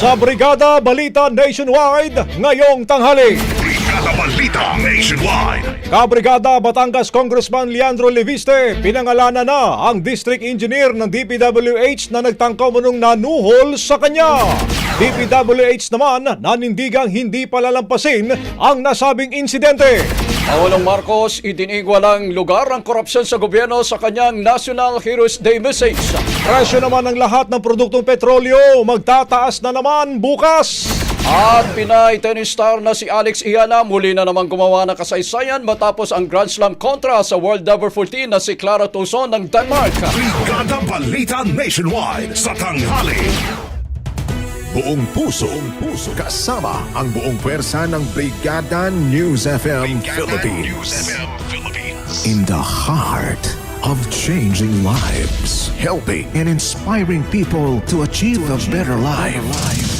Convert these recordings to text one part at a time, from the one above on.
Sa Brigada Balita Nationwide, ngayong tanghali. Brigada Balita Nationwide. Kabrigada Batangas Congressman Leandro Leviste, pinangalanan na ang District Engineer ng DPWH na nagtangkaw manong nanuhol sa kanya. DPWH naman nanindigang hindi palalampasin ang nasabing insidente. Pangulong Marcos itinigwalang lugar ang korupsyon sa gobyerno sa kanyang National Heroes Day message. Presyo naman ng lahat ng produktong petrolyo magtataas na naman bukas. At Pinay tennis star na si Alex Iana muli na naman gumawa ng kasaysayan matapos ang Grand Slam kontra sa World Number 14 na si Clara Tuzon ng Denmark. Brigada Balita Nationwide. Sa tanghali. Buong puso, buong puso kasama ang buong pwersa ng Brigada News FM Philippines. In the heart of changing lives, helping and inspiring people to achieve a better life.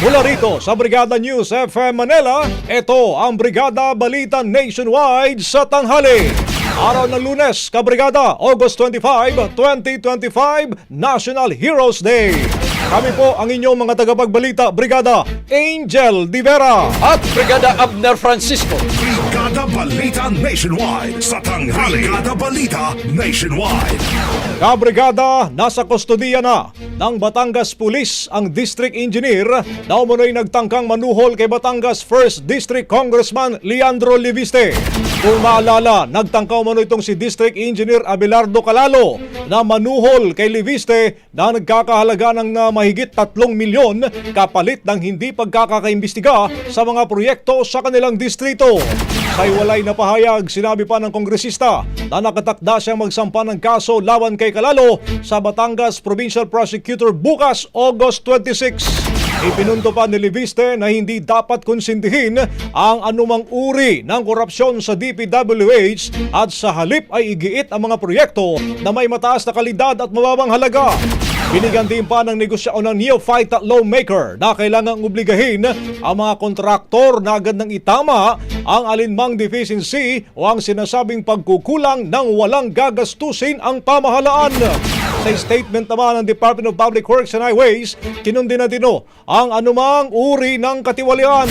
Mula rito sa Brigada News FM Manila, ito ang Brigada Balita Nationwide sa tanghali. Araw ng lunes, Kabrigada, August 25, 2025, National Heroes Day. Kami po ang inyong mga tagapagbalita, Brigada Angel Divera. At Brigada Abner Francisco. Brigada Balita Nationwide. Sa tanghali. Brigada Balita Nationwide. Kabrigada, nasa kustodiya na ng Batangas Police ang District Engineer na umunoy nagtangkang manuhol kay Batangas 1st District Congressman Leandro Liviste. Kung maalala, nagtangkaw mano itong si District Engineer Abelardo Calalo na manuhol kay Liviste na nagkakahalaga ng uh, mahigit 3 milyon kapalit ng hindi pagkakaimbestiga sa mga proyekto sa kanilang distrito. Sa iwalay na pahayag, sinabi pa ng kongresista na nakatakda siyang magsampa ng kaso laban kay Kalalo sa Batangas Provincial Prosecutor bukas August 26. Ipinunto pa ni Leviste na hindi dapat konsintihin ang anumang uri ng korupsyon sa DPWH at sa halip ay igiit ang mga proyekto na may mataas na kalidad at mababang halaga. Binigyan din pa ng negosasyon ng neophyte lawmaker na kailangang obligahin ang mga kontraktor na agad nang itama ang alinmang deficiency o ang sinasabing pagkukulang ng walang gagastusin ang pamahalaan. Sa statement naman ng Department of Public Works and Highways, kinundi na dino ang anumang uri ng katiwalian.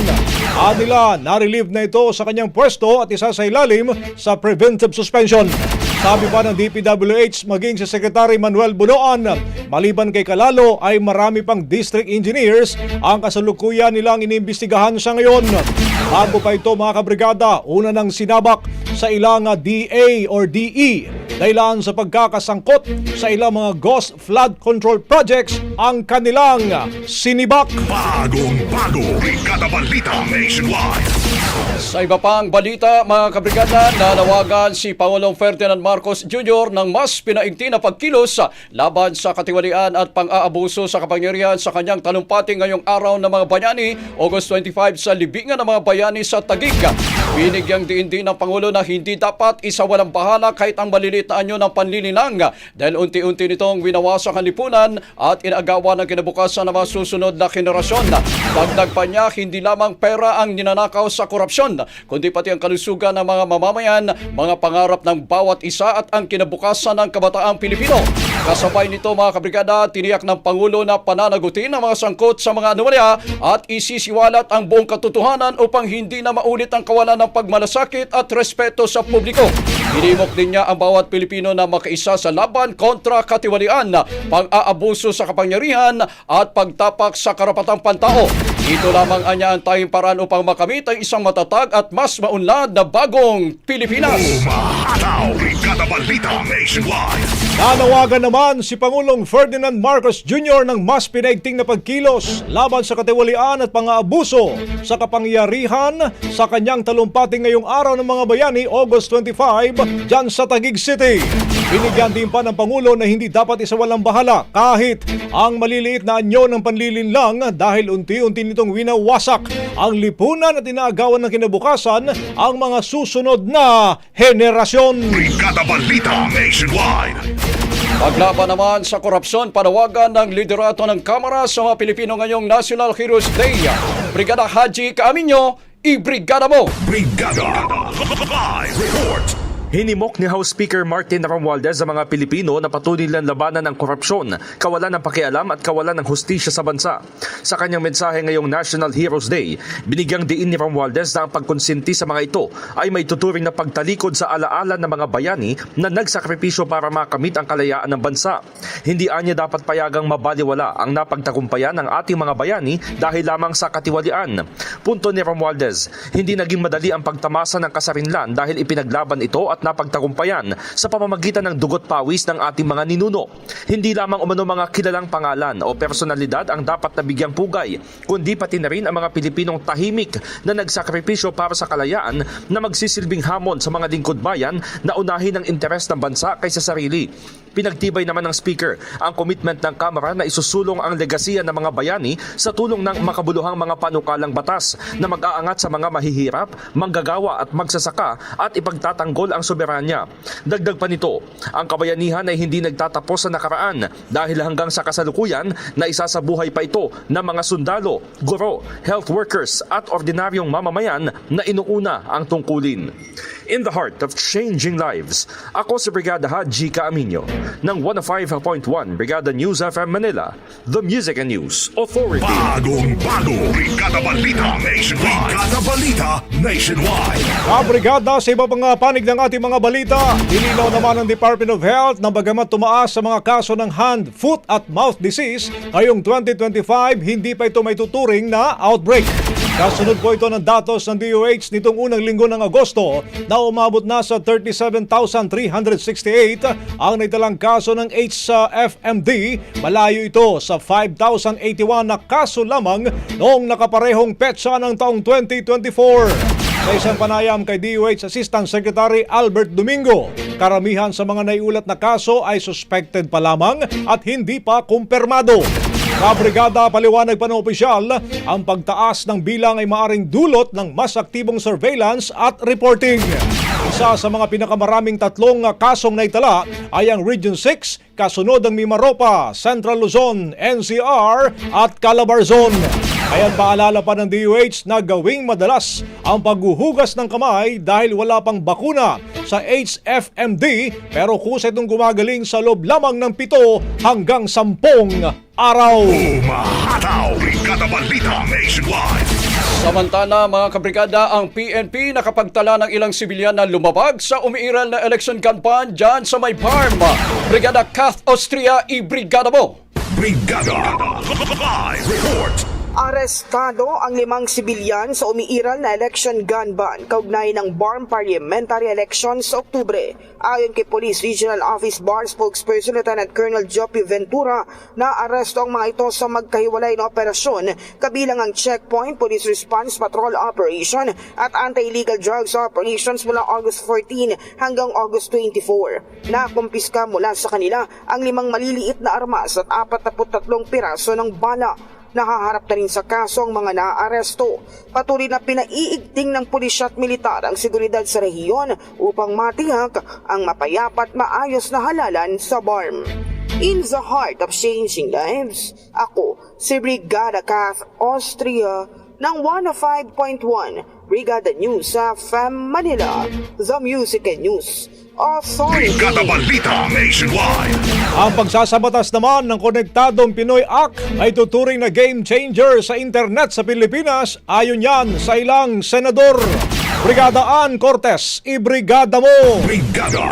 Anila, na-relieve na ito sa kanyang pwesto at isa sa ilalim sa preventive suspension. Sabi pa ng DPWH maging si Secretary Manuel Bunoan, maliban kay Kalalo ay marami pang district engineers ang kasalukuyan nilang inimbestigahan sa ngayon. Bago pa ito mga kabrigada, una nang sinabak sa ilang DA or DE dahilan sa pagkakasangkot sa ilang mga ghost flood control projects ang kanilang sinibak. Bagong bago, Brigada Balita Nationwide. Sa iba pang balita, mga kabrigada, nanawagan si Pangulong Ferdinand Marcos Jr. ng mas pinaigting na pagkilos laban sa katiwalian at pang-aabuso sa kapangyarihan sa kanyang talumpati ngayong araw ng mga bayani, August 25 sa libingan ng mga bayani sa Taguig. Binigyang diin din ng Pangulo na hindi dapat isawalang bahala kahit ang maliliit na anyo ng panlilinang dahil unti-unti nitong winawasak ang at inagawa ng kinabukasan ng mga susunod na henerasyon. Dagdag pa niya, hindi lamang pera ang ninanakaw sa korupsyon, kundi pati ang kalusugan ng mga mamamayan, mga pangarap ng bawat isa at ang kinabukasan ng kabataang Pilipino. Kasabay nito mga kabrigada, tiniyak ng Pangulo na pananagutin ang mga sangkot sa mga anomalya at isisiwalat ang buong katotohanan upang hindi na maulit ang kawalan ng pagmalasakit at respeto sa publiko. Hinimok din niya ang bawat Pilipino na makaisa sa laban kontra katiwalian, pang-aabuso sa kapangyarihan at pagtapak sa karapatang pantao. Ito lamang anya ang tayong paraan upang makamit ang isang matatag at mas maunlad na bagong Pilipinas. Umahataw, Balita Nationwide. Nanawagan naman si Pangulong Ferdinand Marcos Jr. ng mas pinaigting na pagkilos laban sa katiwalian at pang-aabuso sa kapangyarihan sa kanyang talumpati ngayong araw ng mga bayani August 25 dyan sa Taguig City. Binigyan din pa ng Pangulo na hindi dapat isawalang bahala kahit ang maliliit na anyo ng panlilinlang dahil unti-unti nitong winawasak ang lipunan at inaagawan ng kinabukasan ang mga susunod na henerasyon. Brigada Balita Nationwide. Paglaban naman sa korupsyon, panawagan ng liderato ng Kamara sa mga Pilipino ngayong National Heroes Day. Brigada Haji Kaaminyo, i-brigada mo! Brigada Live Report. Hinimok ni House Speaker Martin Romualdez sa mga Pilipino na patuloy lang labanan ng korupsyon, kawalan ng pakialam at kawalan ng hustisya sa bansa. Sa kanyang mensahe ngayong National Heroes Day, binigyang diin ni Romualdez na ang pagkonsinti sa mga ito ay may tuturing na pagtalikod sa alaala ng mga bayani na nagsakripisyo para makamit ang kalayaan ng bansa. Hindi anya dapat payagang mabaliwala ang napagtagumpayan ng ating mga bayani dahil lamang sa katiwalian. Punto ni Romualdez, hindi naging madali ang pagtamasa ng kasarinlan dahil ipinaglaban ito at napagtagumpayan sa pamamagitan ng dugot pawis ng ating mga ninuno. Hindi lamang umano mga kilalang pangalan o personalidad ang dapat nabigyang pugay, kundi pati na rin ang mga Pilipinong tahimik na nagsakripisyo para sa kalayaan na magsisilbing hamon sa mga lingkod bayan na unahin ang interes ng bansa kaysa sarili. Pinagtibay naman ng Speaker ang commitment ng Kamara na isusulong ang legasiya ng mga bayani sa tulong ng makabuluhang mga panukalang batas na mag-aangat sa mga mahihirap, manggagawa at magsasaka at ipagtatanggol ang soberanya. Dagdag pa nito, ang kabayanihan ay hindi nagtatapos sa nakaraan dahil hanggang sa kasalukuyan na isasabuhay pa ito ng mga sundalo, guro, health workers at ordinaryong mamamayan na inuuna ang tungkulin. In the heart of changing lives, ako si Brigada Haji Kaaminyo ng 105.1 Brigada News FM Manila, the Music and News Authority. Bagong bago, Brigada Balita Nationwide. Brigada Balita Nationwide. Kabrigada sa iba pang mga panig ng ating mga balita, nilinaw naman ng Department of Health na bagamat tumaas sa mga kaso ng hand, foot at mouth disease ngayong 2025, hindi pa ito may tuturing na outbreak. Kasunod po ito ng datos ng DOH nitong unang linggo ng Agosto na umabot na sa 37,368 ang naitalang kaso ng HFMD. Malayo ito sa 5,081 na kaso lamang noong nakaparehong petsa ng taong 2024. Sa isang panayam kay DOH Assistant Secretary Albert Domingo, karamihan sa mga naiulat na kaso ay suspected pa lamang at hindi pa kumpirmado. Kabrigada paliwanag pa ng opisyal, ang pagtaas ng bilang ay maaring dulot ng mas aktibong surveillance at reporting. Isa sa mga pinakamaraming tatlong kasong naitala ay ang Region 6, kasunod ang Mimaropa, Central Luzon, NCR at Calabarzon. Ayan paalala pa ng DOH na gawing madalas ang paghuhugas ng kamay dahil wala pang bakuna sa HFMD pero kusa itong gumagaling sa loob lamang ng pito hanggang sampung araw. Umahataw! Brigada Balita Nationwide! Samantala mga kabrigada, ang PNP nakapagtala ng ilang sibilyan na lumabag sa umiiral na election campaign dyan sa may farm. Brigada Kath Austria, i-brigada mo! Brigada! Live report! Arestado ang limang sibilyan sa umiiral na election gun ban kaugnay ng BARM parliamentary elections sa Oktubre. Ayon kay Police Regional Office BAR spokesperson Lieutenant Colonel Joppy Ventura na aresto ang mga ito sa magkahiwalay na operasyon kabilang ang checkpoint, police response, patrol operation at anti-illegal drugs operations mula August 14 hanggang August 24. Nakumpiska mula sa kanila ang limang maliliit na armas at 43 piraso ng bala. Nahaharap na rin sa kaso ang mga naaresto. Patuloy na pinaiigting ng pulisya at militar ang seguridad sa rehiyon upang matiyak ang mapayapat maayos na halalan sa BARM. In the heart of changing lives, ako si Brigada Kath Austria ng 105.1 Brigada News sa FM Manila, The Music and News Authority. Brigada Balita Nationwide! Ang pagsasabatas naman ng Konektadong Pinoy Act ay tuturing na game changer sa internet sa Pilipinas ayon yan sa ilang senador. Brigada Ann Cortez, ibrigada mo! Brigada!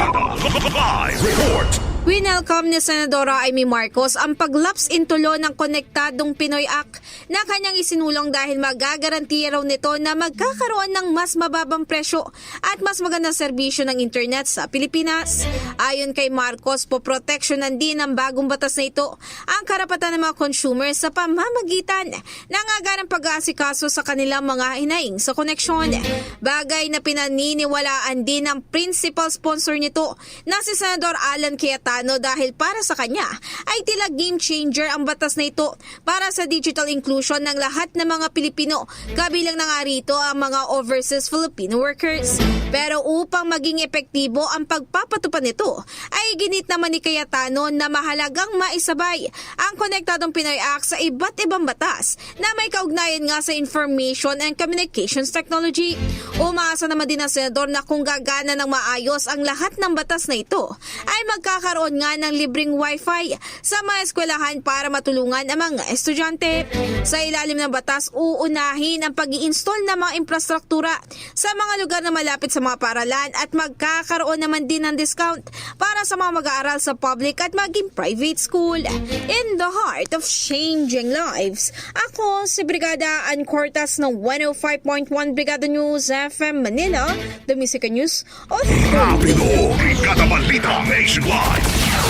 Live report! Winelcome ni Senadora Amy Marcos ang paglaps in tulo ng Konektadong Pinoy Act na kanyang isinulong dahil magagarantiya raw nito na magkakaroon ng mas mababang presyo at mas magandang serbisyo ng internet sa Pilipinas. Ayon kay Marcos, poproteksyonan din ng bagong batas na ito ang karapatan ng mga consumers sa pamamagitan ng agarang pag-aasikaso sa kanilang mga hinaing sa koneksyon. Bagay na pinaniniwalaan din ng principal sponsor nito na si Senador Alan Cayetano dahil para sa kanya ay tila game changer ang batas na ito para sa digital inclusion ng lahat ng mga Pilipino kabilang na nga rito ang mga overseas Filipino workers. Pero upang maging epektibo ang pagpapatupad nito ay ginit naman ni Cayetano na mahalagang maisabay ang Konektadong Pinoy Act sa iba't ibang batas na may kaugnayan nga sa Information and Communications Technology. Umaasa naman din ang senador na kung gagana ng maayos ang lahat ng batas na ito ay magkakaroon nga ng libreng wifi sa mga eskwelahan para matulungan ang mga estudyante. Sa ilalim ng batas, uunahin ang pag install ng mga infrastruktura sa mga lugar na malapit sa mga paralan at magkakaroon naman din ng discount para sa mga mag-aaral sa public at maging private school. In the heart of changing lives, ako si Brigada Ann Cortas ng 105.1 Brigada News FM Manila, The Music News Authority. Rapido! Brigada Balita Nationwide!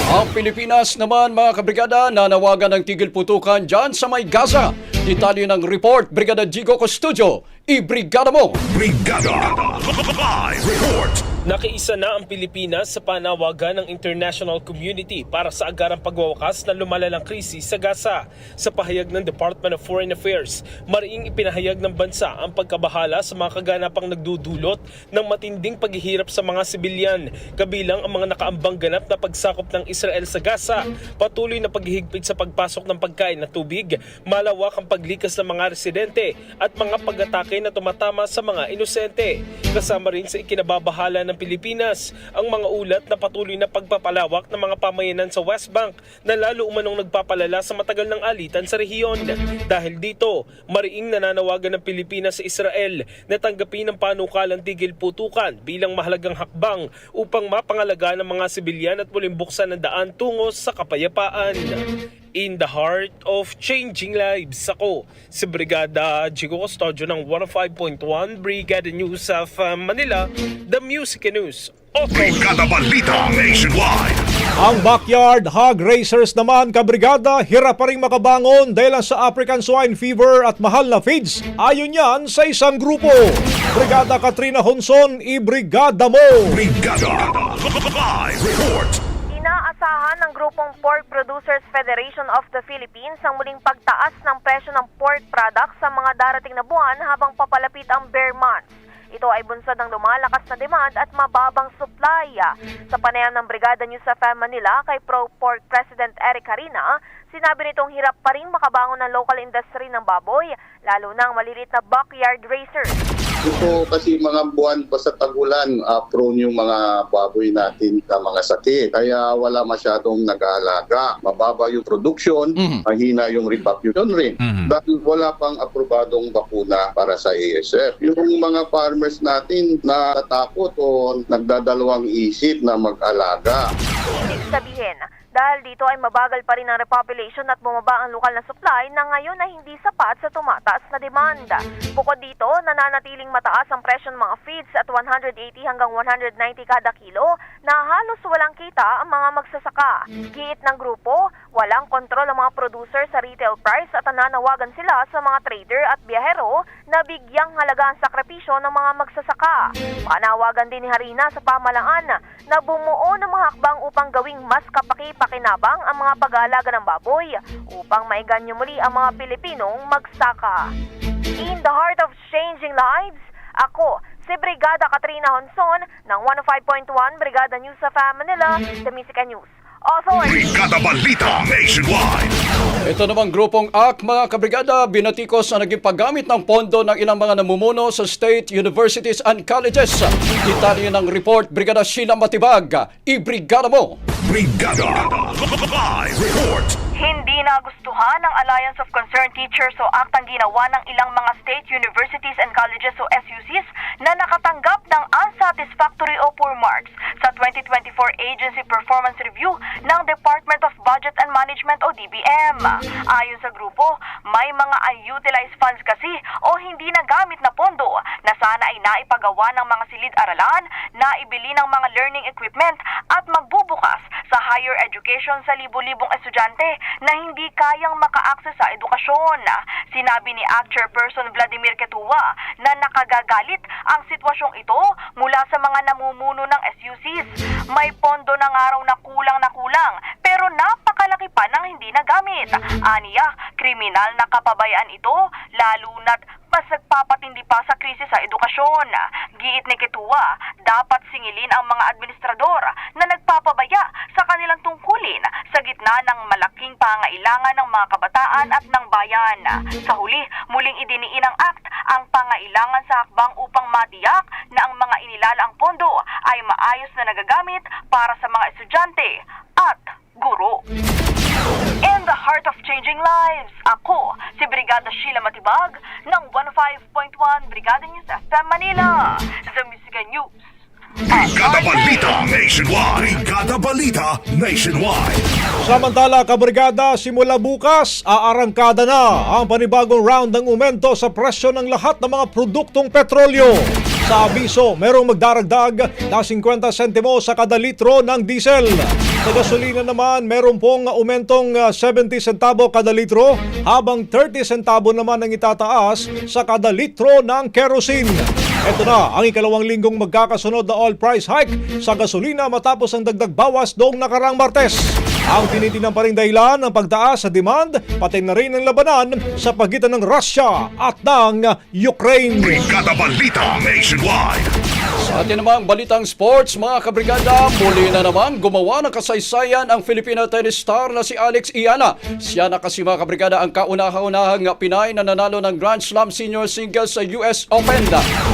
Ang Pilipinas naman mga kabrigada nanawagan ng tigil putukan dyan sa may Gaza. Detalye ng report, Brigada Jigo Custodio, i-brigada mo! Brigada! Live report! Nakiisa na ang Pilipinas sa panawagan ng international community para sa agarang pagwawakas ng lumalalang krisis sa Gaza. Sa pahayag ng Department of Foreign Affairs, mariing ipinahayag ng bansa ang pagkabahala sa mga kaganapang nagdudulot ng matinding paghihirap sa mga sibilyan, kabilang ang mga nakaambang ganap na pagsakop ng Israel sa Gaza, patuloy na paghihigpit sa pagpasok ng pagkain at tubig, malawak ang paglikas ng mga residente at mga pag-atake na tumatama sa mga inosente. Kasama rin sa ikinababahala ng Pilipinas ang mga ulat na patuloy na pagpapalawak ng mga pamayanan sa West Bank na lalo umanong nagpapalala sa matagal ng alitan sa rehiyon. Dahil dito, mariing nananawagan ng Pilipinas sa Israel na tanggapin ang panukalang tigil putukan bilang mahalagang hakbang upang mapangalaga ng mga sibilyan at muling buksan ang daan tungo sa kapayapaan. In the heart of changing lives, ako si Brigada Jigo Custodio ng 105.1 Brigada News of uh, Manila, The Music News. Authority. Brigada Balita Nationwide! Ang backyard hog racers naman kabrigada hirap pa rin makabangon dahil sa African swine fever at mahal na feeds. Ayon yan sa isang grupo. Brigada Katrina Honson, ibrigada mo! Brigada! Live report! Inaasahan ng grupong pork producers Producers Federation of the Philippines ang muling pagtaas ng presyo ng pork products sa mga darating na buwan habang papalapit ang bear months. Ito ay bunsod ng lumalakas na demand at mababang supply. Sa panayam ng Brigada News sa Manila kay Pro Pork President Eric Harina, sinabi nitong hirap pa rin makabangon ng local industry ng baboy, lalo na ang maliliit na backyard racers. Ito kasi mga buwan pa sa tagulan, uh, prone yung mga baboy natin sa mga sakit. Kaya wala masyadong nag-aalaga. Mababa yung production, mahina yung reproduction rin. Dahil wala pang aprobadong bakuna para sa ASF. Yung mga farmers natin natatakot o nagdadalawang isip na mag-alaga. Ibig sabihin, dahil dito ay mabagal pa rin ang repopulation at bumaba ang lokal na supply na ngayon ay hindi sapat sa tumataas na demanda. Bukod dito, nananatiling mataas ang presyo ng mga feeds at 180 hanggang 190 kada kilo na halos walang kita ang mga magsasaka. Giit ng grupo, walang kontrol ang mga producer sa retail price at nananawagan sila sa mga trader at biyahero na bigyang halaga ang sakripisyo ng mga magsasaka. Panawagan din ni Harina sa pamalaan na bumuo ng mga hakbang upang gawing mas kapaki-pakinabang ang mga pag-aalaga ng baboy upang maiganyo muli ang mga Pilipinong magsaka. In the heart of changing lives, ako, si Brigada Katrina Honson ng 105.1 Brigada News sa Manila, The Music and News. Authority. Brigada Balita Nationwide. Ito namang grupong AK, mga kabrigada, binatikos na naging paggamit ng pondo ng ilang mga namumuno sa state universities and colleges. Detalye ng report, Brigada Sheila Matibag. I-brigada mo! Brigada Live Report. Hindi nagustuhan ng Alliance of Concerned Teachers o ACT ang ginawa ng ilang mga state universities and colleges o SUCs na nakatanggap ng unsatisfactory o poor marks sa 2024 Agency Performance Review ng Department of Budget and Management o DBM. Ayon sa grupo, may mga unutilized funds kasi o hindi nagamit na pondo na sana ay naipagawa ng mga silid-aralan, naibili ng mga learning equipment at education sa libo-libong estudyante na hindi kayang maka-access sa edukasyon. Sinabi ni ACT Chairperson Vladimir Ketua na nakagagalit ang sitwasyong ito mula sa mga namumuno ng SUCs. May pa ng hindi nagamit. Aniya, kriminal na kapabayaan ito lalo na't mas nagpapatindi pa sa krisis sa edukasyon. Giit ni Ketua, dapat singilin ang mga administrador na nagpapabaya sa kanilang tungkulin sa gitna ng malaking pangailangan ng mga kabataan at ng bayan. Sa huli, muling idiniin ng ACT ang pangailangan sa hakbang upang matiyak na ang mga inilalang pondo ay maayos na nagagamit para sa mga estudyante at guro. In the heart of changing lives, ako, si Brigada Sheila Matibag ng 105.1 Brigada News FM Manila. Sa Musica News. Brigada Balita Nationwide. Brigada Balita Nationwide. Samantala, kabrigada, simula bukas, aarangkada na ang panibagong round ng umento sa presyo ng lahat ng mga produktong petrolyo. Sa abiso, merong magdaragdag na 50 sentimo sa kada litro ng diesel. Sa gasolina naman, meron pong umentong ah, 70 centavo kada litro, habang 30 centavo naman ang itataas sa kada litro ng kerosene. Ito na ang ikalawang linggong magkakasunod na oil price hike sa gasolina matapos ang dagdag bawas noong nakarang Martes. Ang tinitingnan pa rin dahilan ng pagtaas sa demand, pati na rin ang labanan sa pagitan ng Russia at ng Ukraine. Brigada Balita Nationwide. Sa atin namang balitang sports, mga kabrigada, muli na naman gumawa ng kasaysayan ang Filipino tennis star na si Alex Iana. Siya na kasi mga kabrigada ang kauna-unahang Pinay na nanalo ng Grand Slam Senior Singles sa US Open.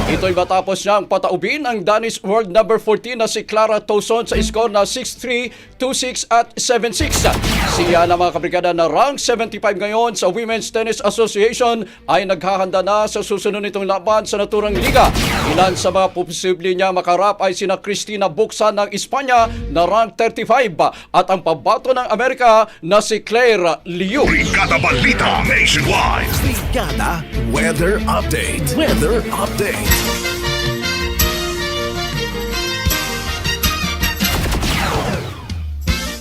Ito'y matapos niyang pataubin ang Danish World number 14 na si Clara Towson sa score na 6-3, 2-6 at 7-6. Si Iana mga kabrigada na rank 75 ngayon sa Women's Tennis Association ay naghahanda na sa susunod nitong laban sa naturang liga. Ilan sa mga posible niya makarap ay sina Cristina Buxa ng Espanya na rank 35 at ang pabato ng Amerika na si Claire Liu. Brigada Balita Nationwide. Brigada Weather Update. Weather Update.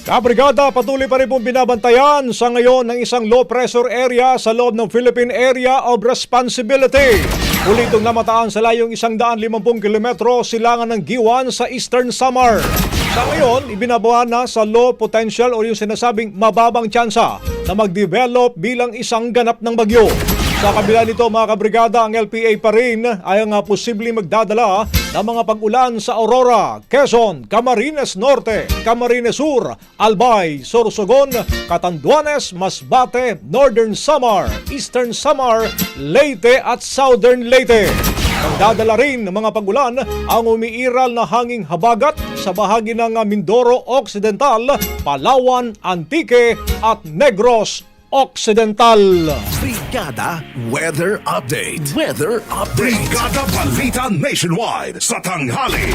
Kabrigada, patuloy pa rin pong binabantayan sa ngayon ng isang low pressure area sa loob ng Philippine Area of Responsibility. Uli itong namataan sa layong 150 kilometro silangan ng Giwan sa Eastern Samar. Sa ngayon, ibinabawa na sa low potential o yung sinasabing mababang tsansa na mag-develop bilang isang ganap ng bagyo. Sa kabila nito mga kabrigada, ang LPA pa rin ay ang ah, posibleng magdadala ng mga pag-ulan sa Aurora, Quezon, Camarines Norte, Camarines Sur, Albay, Sorsogon, Catanduanes, Masbate, Northern Samar, Eastern Samar, Leyte at Southern Leyte. Magdadala rin ng mga pagulan ang umiiral na hanging habagat sa bahagi ng ah, Mindoro Occidental, Palawan, Antique at Negros Occidental. Brigada Weather Update. Weather Update. Brigada Balita Nationwide sa tanghali.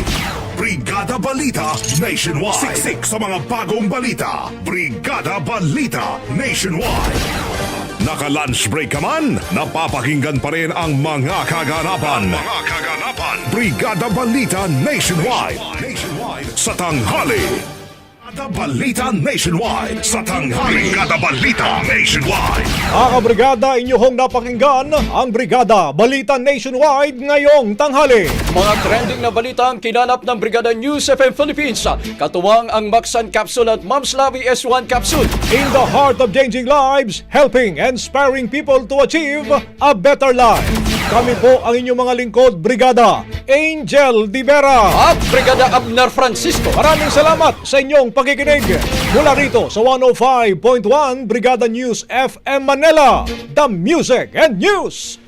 Brigada Balita Nationwide. Siksik sa mga bagong balita. Brigada Balita Nationwide. Naka-lunch break ka man, napapakinggan pa rin ang mga kaganapan. mga kaganapan. Brigada Balita Nationwide. Nationwide sa tanghali. Brigada Balita Nationwide sa tanghali. Brigada Balita Nationwide. Mga kabrigada, inyong napakinggan ang Brigada Balita Nationwide ngayong tanghali. Mga trending na balita ang kinanap ng Brigada News FM Philippines. Katuwang ang Maxan Capsule at Mams Lavi S1 Capsule. In the heart of changing lives, helping and inspiring people to achieve a better life. Kami po ang inyong mga lingkod, Brigada Angel Di Vera. At Brigada Abner Francisco. Maraming salamat sa inyong pakikinig. Mula rito sa 105.1 Brigada News FM Manila, The Music and News